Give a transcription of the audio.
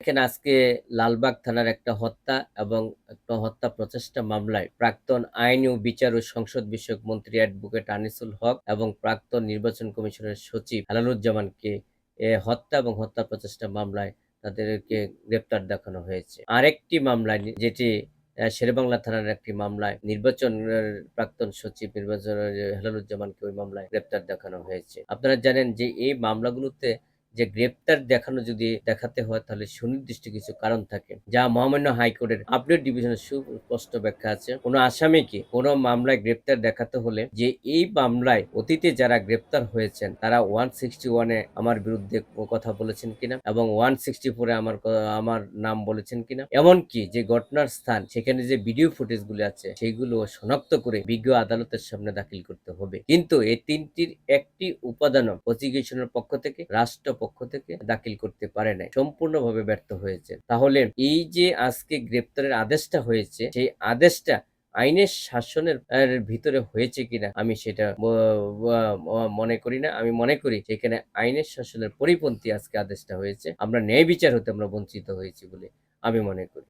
এখানে আজকে লালবাগ থানার একটা হত্যা এবং একটা হত্যা প্রচেষ্টা মামলায় প্রাক্তন আইন ও বিচার ও সংসদ বিষয়ক মন্ত্রী অ্যাডভোকেট আনিসুল হক এবং প্রাক্তন নির্বাচন কমিশনের সচিব হেলালুজ্জামানকে হত্যা এবং হত্যা প্রচেষ্টা মামলায় তাদেরকে গ্রেপ্তার দেখানো হয়েছে। আরেকটি মামলায় যেটি শেরেবাংলা থানার একটি মামলায় নির্বাচনের প্রাক্তন সচিব নির্বাচনের হেলালুজ্জামানকে ওই মামলায় গ্রেপ্তার দেখানো হয়েছে। আপনারা জানেন যে এই মামলাগুলোতে যে গ্রেপ্তার দেখানো যদি দেখাতে হয়, তাহলে সুনির্দিষ্ট কিছু কারণ থাকে। যা মহামান্য হাইকোর্টের আপডেট ডিভিশনের সুস্পষ্ট ব্যাখ্যা আছে। কোনো আসামিকে কোনো মামলায় গ্রেপ্তার দেখাতে হলে যে এই মামলায় অতীতে যারা গ্রেপ্তার হয়েছেন, তারা ওয়ান সিক্সটি ওয়ানে আমার বিরুদ্ধে কথা বলেছেন কিনা এবং ওয়ান সিক্সটি ফোরে আমার আমার নাম বলেছেন কিনা। এমনকি যে ঘটনার স্থান, সেখানে যে ভিডিও ফুটেজগুলো আছে, সেগুলো শনাক্ত করে বিজ্ঞ আদালতের সামনে দাখিল করতে হবে। কিন্তু এই তিনটির একটি উপাদানও প্রসিকিউশনের পক্ষ থেকে রাষ্ট্র পক্ষ থেকে দাখিল করতে পারে নাই, সম্পূর্ণভাবে ব্যর্থ হয়েছে। তাহলে এই যে আজকে গ্রেপ্তারের আদেশটা হয়েছে, সেই আদেশটা আইনের শাসনের ভিতরে হয়েছে কিনা আমি সেটা মনে করি না। আমি মনে করি সেখানে আইনের শাসনের পরিপন্থী আজকে আদেশটা হয়েছে। আমরা ন্যায় বিচার হতে আমরা বঞ্চিত হয়েছি বলে আমি মনে করি।